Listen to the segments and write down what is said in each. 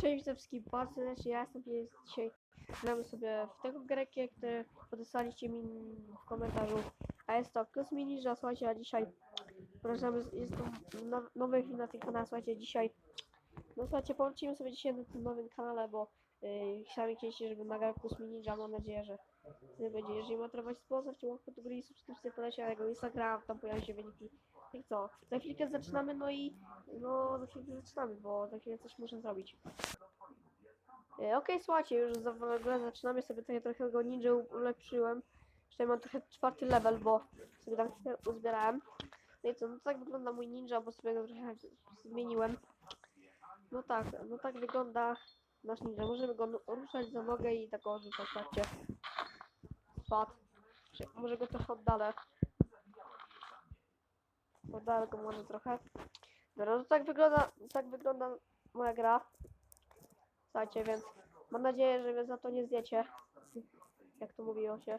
Cześć wszystkim, bardzo serdecznie, ja jestem jest dzisiaj. Gramy sobie w tego grę, który podesłaliście mi w komentarzu. A jest to Plus Ninja, słuchajcie, a dzisiaj wrażamy, jest to no, nowy film na tym kanale, słuchajcie, dzisiaj no słuchajcie, powrócimy sobie dzisiaj na tym nowym kanale, bo yy, sami chcieliście, żeby nagrał Plus Ninja, mam nadzieję, że tyle będzie. Jeżeli ma trwać sponsorcie, łapkę do góry i subskrypcję podajcie na jego Instagram, tam pojawią się wyniki. I co? Za chwilkę zaczynamy, no i no za chwilkę zaczynamy, bo za chwilę coś muszę zrobić. E, Okej, słuchajcie, już za w ogóle zaczynamy sobie tutaj trochę go ninja ulepszyłem. Jeszcze mam trochę czwarty level, bo sobie chwilę uzbierałem. No i co, no tak wygląda mój ninja, bo sobie go trochę zmieniłem. No tak, no tak wygląda nasz ninja. Możemy go ruszać za nogę i tak o rzucać, patrzcie. Spadł. Może go trochę oddalę. Oddalę go może trochę. Dobra, no tak wygląda, tak wygląda moja gra. Słuchajcie, więc mam nadzieję, że mnie za to nie zjecie. Jak to mówiło się.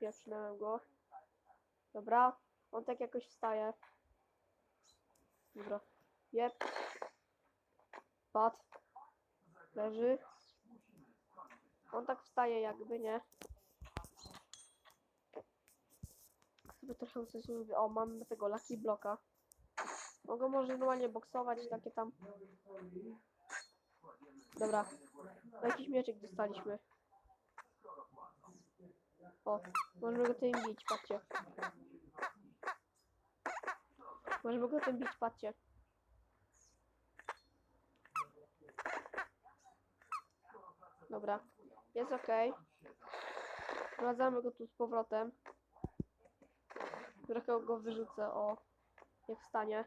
Pieprznąłem go. Dobra, on tak jakoś wstaje. Dobra. Jep. Padł. Leży. On tak wstaje jakby, nie? Sobie trochę mówię. O, mam tego Lucky Bloka. Mogę może normalnie boksować, takie tam. Dobra. Jakiś mieczyk dostaliśmy. O, możemy go tym bić, patrzcie. Możemy go tym bić, patrzcie. Dobra, jest ok. Wracamy go tu z powrotem. Trochę go wyrzucę, o. Jak wstanie.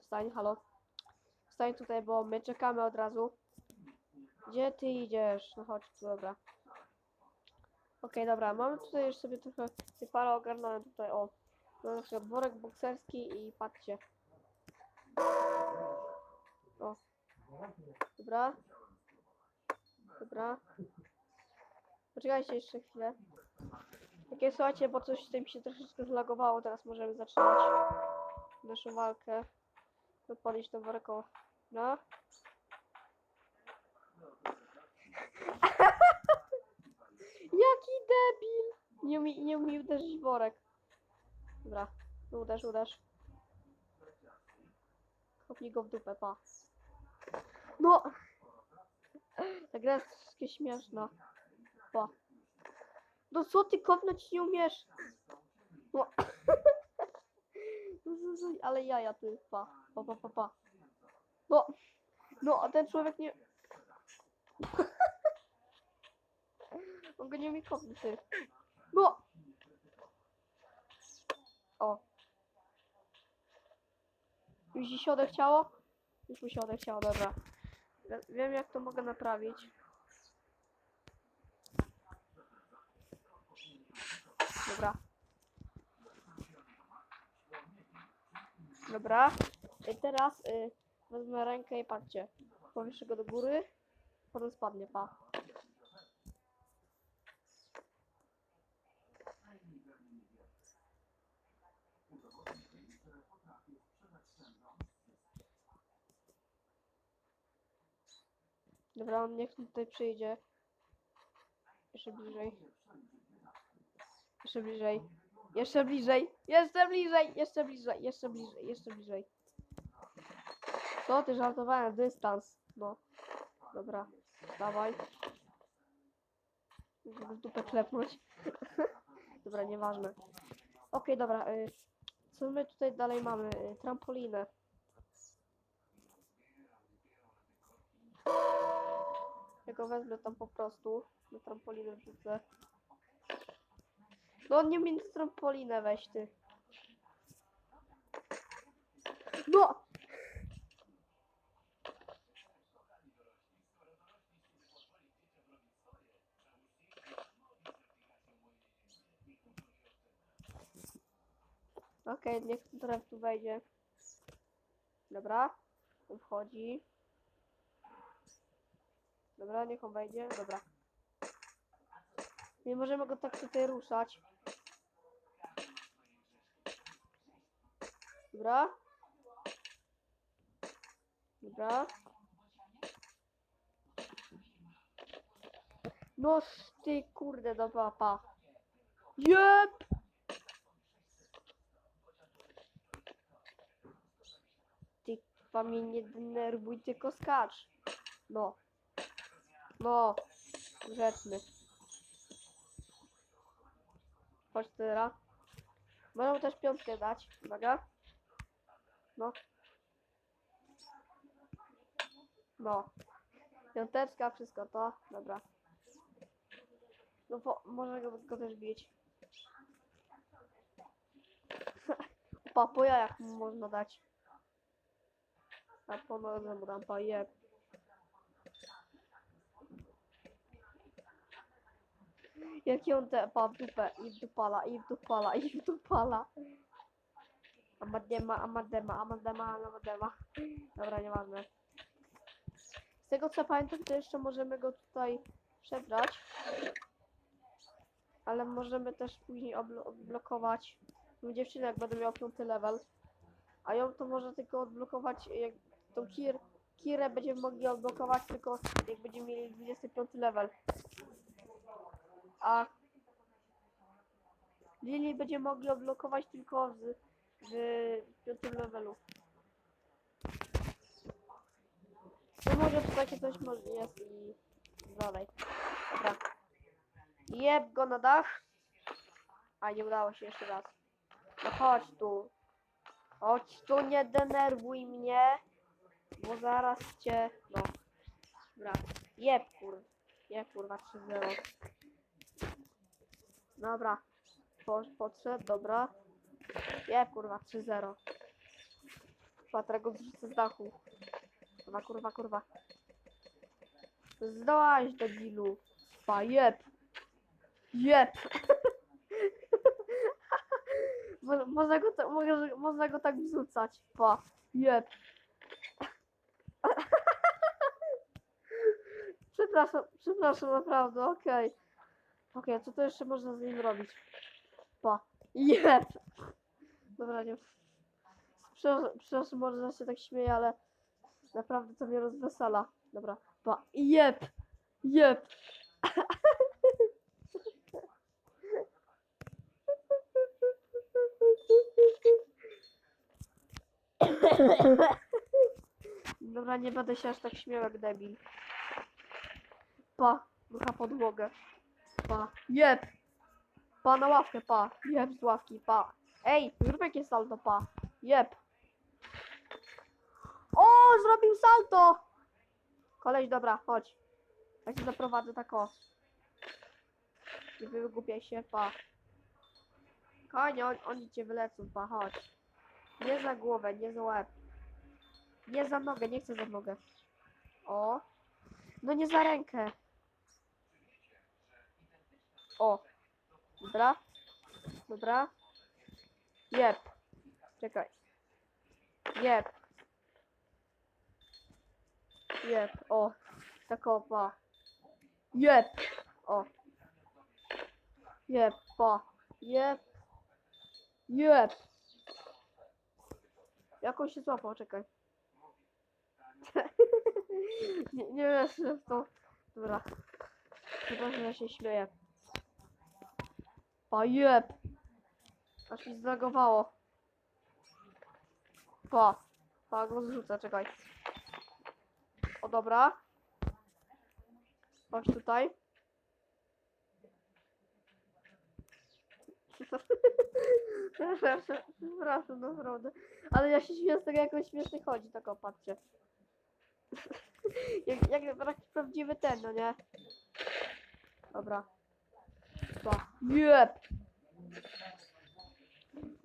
Wstań, halo. Wstań tutaj, bo my czekamy od razu. Gdzie ty idziesz? No chodź tu, dobra. Okej, dobra, mamy tutaj już sobie trochę parę ogarnąłem tutaj, o. Mam na przykład worek bokserski i patrzcie. O. Dobra. Dobra. Poczekajcie jeszcze chwilę. Takie słuchajcie, bo coś tutaj mi się troszeczkę zlagowało, teraz możemy zaczynać naszą walkę. Podpalić to worko. No. Jaki debil! Nie umie, nie umie uderzyć worek. Dobra, uderz, uderz. Kopnij go w dupę, pa. No! Ta gra jest śmieszna. Pa. No co ty kopnąć nie umiesz? No. No, no, no, Ale jaja ty, pa. Pa, pa, pa, pa. No. No, a ten człowiek nie... On go nie umie kopnąć, ty. No! O. Już ci się odechciało? Już mi się odechciało, dobra. Wie- Wiem jak to mogę naprawić. Dobra. Dobra. I teraz y, wezmę rękę i patrzcie. Powieszę go do góry. Potem spadnie, pa. Dobra, on niech tutaj przyjdzie. Jeszcze bliżej. Jeszcze bliżej. Jeszcze bliżej. Jeszcze bliżej. Jeszcze bliżej. Jeszcze bliżej. Jeszcze bliżej. Co ty żartowałem? Dystans. No. Dobra. Dawaj. Żeby w dupę klepnąć. dobra, nieważne. Okej, dobra. Y, co my tutaj dalej mamy? Y, trampolinę. Ja go wezmę tam po prostu. Na trampolinę wrzucę. No nie między trampolinę weź ty. No! Okej, niech teraz tu wejdzie. Dobra. On wchodzi. Dobra, niech on wejdzie. Dobra. Nie możemy go tak tutaj ruszać. Dobra. Dobra. No ty kurde do papa. Jep! Ty chyba mnie nie denerwuj, tylko skacz. No. No. Grzeczny. Chodź teraz. Możemy też piątkę dać. Uwaga. No. No. Piąteczka, wszystko to. Dobra. No może go, go też bić. pa, po jajach mu można dać. A po nodze mu dam. Jaki on te pa w dupę i w dupala, i w dupala, i w dupala. Amadema, amadema, amadema, amadema. Dobra, nieważne. Z tego co pamiętam, to jeszcze możemy go tutaj przebrać. Ale możemy też później odblokować tą dziewczynę, jak będę miał piąty level. A ją to może tylko odblokować, jak tą Kir Kirę będziemy mogli odblokować tylko jak będziemy mieli 25 level. A Lili będziemy mogli odblokować tylko w, w piątym levelu. No może tu takie coś może jest i dalej. Dobra. Jeb go na dach. A nie udało się jeszcze raz. No chodź tu. Chodź tu, nie denerwuj mnie. Bo zaraz cię. No. Dobra. Jeb kur. Jeb kurwa 3-0. Dobra. Po, podszedł, dobra. Jeb kurwa 3-0. Patrego zrzucę z dachu. Kurwa, kurwa, kurwa. Zdołaś do dealu. Pa, jeb. Jeb. Mo- można, go może, można go tak wrzucać. Pa. Jeb. przepraszam, przepraszam naprawdę, okej. Okej, co to jeszcze można z nim robić? Pa. Jeb. Nie. Przepraszam, może się tak śmieję, ale naprawdę to mnie rozwesela. Dobra, pa. Jeb. Jeb. Dobra, nie będę się aż tak śmiał jak debil. Pa, rucha podłogę. Pa, jeb. Pa na ławkę, pa. Jeb z ławki, pa. Ej, zrób jakieś salto, pa. Jeb. O, zrobił salto! Koleś, dobra, chodź. Ja cię zaprowadzę tak o. Nie wygłupiaj się, pa. Konie, on, oni cię wylecą, pa, chodź. Nie za głowę, nie za łeb. Nie za nogę, nie chcę za nogę. O. No nie za rękę. O. Dobra. Dobra. Jeb. Czekaj. Jeb. Jeb. O. Tak opa. Jeb. O. Jeb. Pa. Jeb. Jeb. Jakoś się złapał, czekaj. nie, nie wierzę w to. Dobra. Chyba, że się śmieję. Pa, jeb. Aż mi zlagowało. Pa. Pa, go zrzucę, czekaj. O, dobra. Chodź tutaj. Przepraszam, przepraszam, naprawdę. Ale ja się śmieję z tego, jak on śmiesznie chodzi, tak o, patrzcie. jak, jak taki prawdziwy ten, no nie? Dobra. Pa. Jep!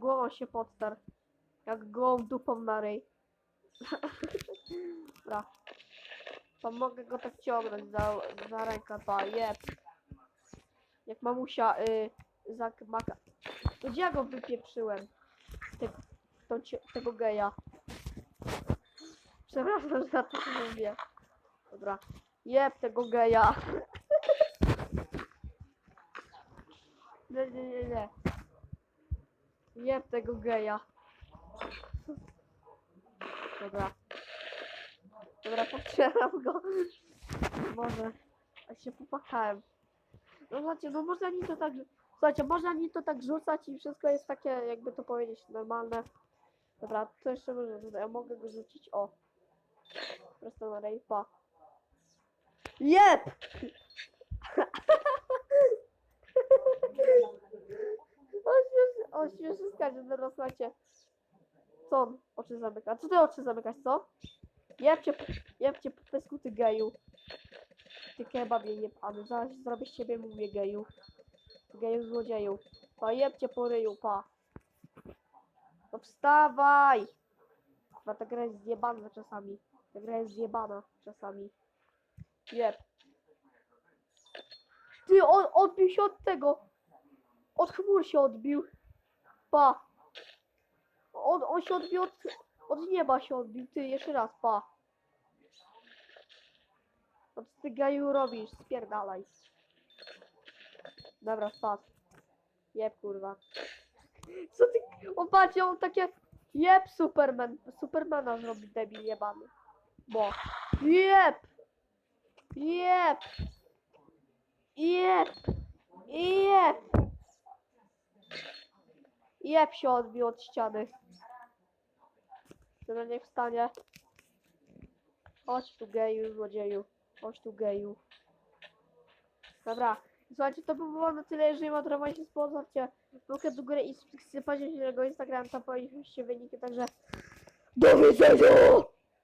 Głową się podtar. Jak gołą dupą na ryj. Dobra. To mogę go tak ciągnąć za, za rękę, pa, jep. Jak mamusia, y, za maka. To gdzie ja go wypieprzyłem? Te, cie- tego geja. Przepraszam, że ja to mówię. Dobra. Jeb tego geja. Nie, nie, nie, nie. Jeb tego geja. Dobra. Dobra, podcieram go. Może. Ja się popłakałem. No słuchajcie, no można ni to tak. Słuchajcie, można ni to tak rzucać i wszystko jest takie, jakby to powiedzieć, normalne. Dobra, to jeszcze może. Ja mogę go rzucić. O. Prosto na rejpa. Jep! On się, on się skacze, dobra, słuchajcie. Co on? Oczy zamyka. Co ty oczy zamykasz, co? Jebcie, jebcie po pysku, ty geju. Ty kebabie jebany. Zaraz zrobię z ciebie, mówię geju. Geju złodzieju. Pa, jebcie po ryju, pa. No wstawaj! Chyba ta gra jest zjebana czasami. Ta gra jest zjebana czasami. Jeb. Ty, on odbił się od tego. Od chmur się odbił. Pa. On, on się odbił od, od nieba się odbił. Ty, jeszcze raz, pa. Co ty gaju robisz? Spierdalaj. Dobra, spadł. Jeb, kurwa. Co ty... On patrzcie, on takie... Jeb, Superman. Supermana zrobi debil jebany. Bo. Jeb! Jeb! Jeb! Jeb! Jeb się odbił od ściany. Dobra, niech wstanie. Chodź tu geju, złodzieju. Chodź tu geju. Dobra. Słuchajcie, to by było na tyle, jeżeli ma się sponsorcie lukę do góry i subskrypcję październikowego Instagram, tam powinniście wyniki, także do widzenia!